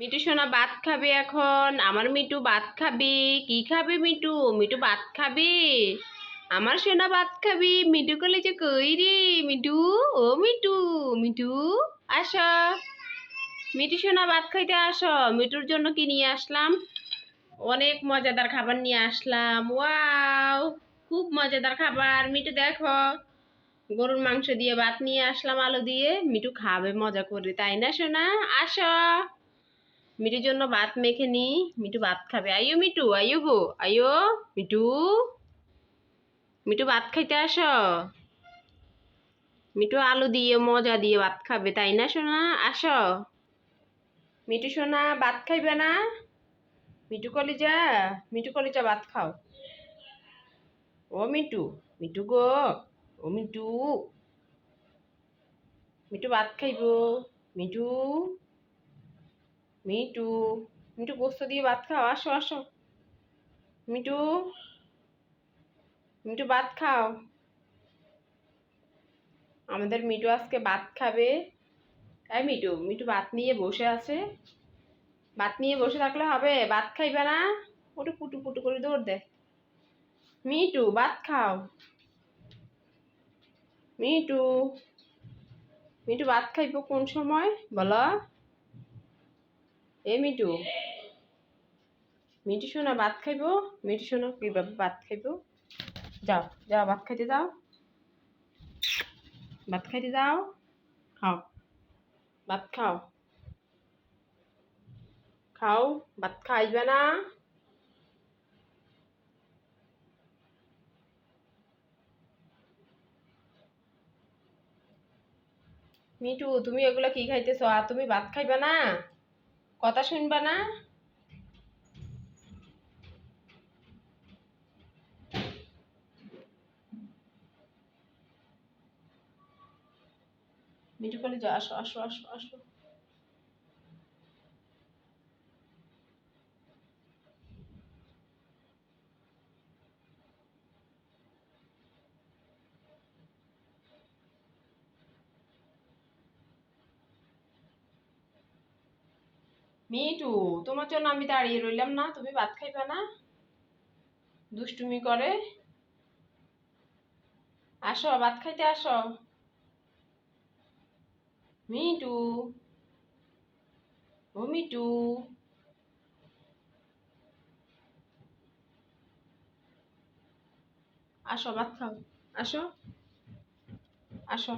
Me too সোনা ভাত খাবে এখন। আমার মিটু ভাত খাবে। কি খাবে মিটু? মিটু ভাত খাবে। আমার সোনা ভাত খাবি। মিটু কলেজে কই রে? মিটু, ও মিটু মিটু, আস। মিটু সোনা ভাত খাইতে আস। মিটুর জন্য কি নিয়ে আসলাম? অনেক মজাদার খাবার নিয়ে আসলাম। ওয়াও, খুব মজাদার খাবার। মিটু দেখো, গরুর মাংস দিয়ে ভাত নিয়ে আসলাম আলু দিয়ে। মিটু খাবে, মজা করে তাই না সোনা? আসো। মিটুর জন্য ভাত মেখে নি। মিটু ভাত খাবে। আইও মিটু আইও গো আইও মিটু। মিটু ভাত খাইতে আসো। মিটু আলু দিয়ে, মজা দিয়ে ভাত খাবে, তাই না সোনা? আসো। মিটু সোনা, ভাত খাইবে না? মিটু কলিজা মিটু কলিজা ভাত খাও। ও মিটু মিটু গো, ও মিটু। মিটু ভাত খাইব। মিটু। মিটু মিটু গোস্ত দিয়ে ভাত খাও, আসো আসো। মিটু মিটু ভাত খাও। আমাদের মিটু আজকে ভাত খাবে। তাই মিটু মিটু ভাত নিয়ে বসে আছে। ভাত নিয়ে বসে থাকলে হবে, ভাত খাইবে না। ওটা পুটু পুটু করে দৌড় দে। মিটু, ভাত খাও। মিটু মিটু ভাত খাইব কোন সময়? বলো। এ মিটু। মিটু শোনা, ভাত খাইব? মিটু শোনা কীভাবে ভাত খাইব? যাও যাও, ভাত খাইতে যাও। ভাত খাইতে যাও। খাও। ভাত খাও। খাও, ভাত খাইবে না। মিটু, তুমি এগুলো কি খাইতেছো? আর তুমি ভাত খাইবে না? কথা শুনবা না? মিঠু যাও আসো আসো আসো আসো। মিটু তোমার জন্য আমি দাঁড়িয়ে রইলাম না, তুমি ভাত খাইবা না? দুষ্টুমি করে? আসো, ভাত খাইতে আসো। মিটু ও মিটু আসো, ভাত খাও। আসো। আসো।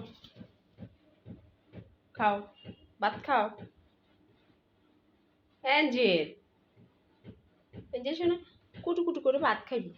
খাও। ভাত খাও। অ্যাঞ্জেল যে শোনো কুটু কুটু করে ভাত খাইবি।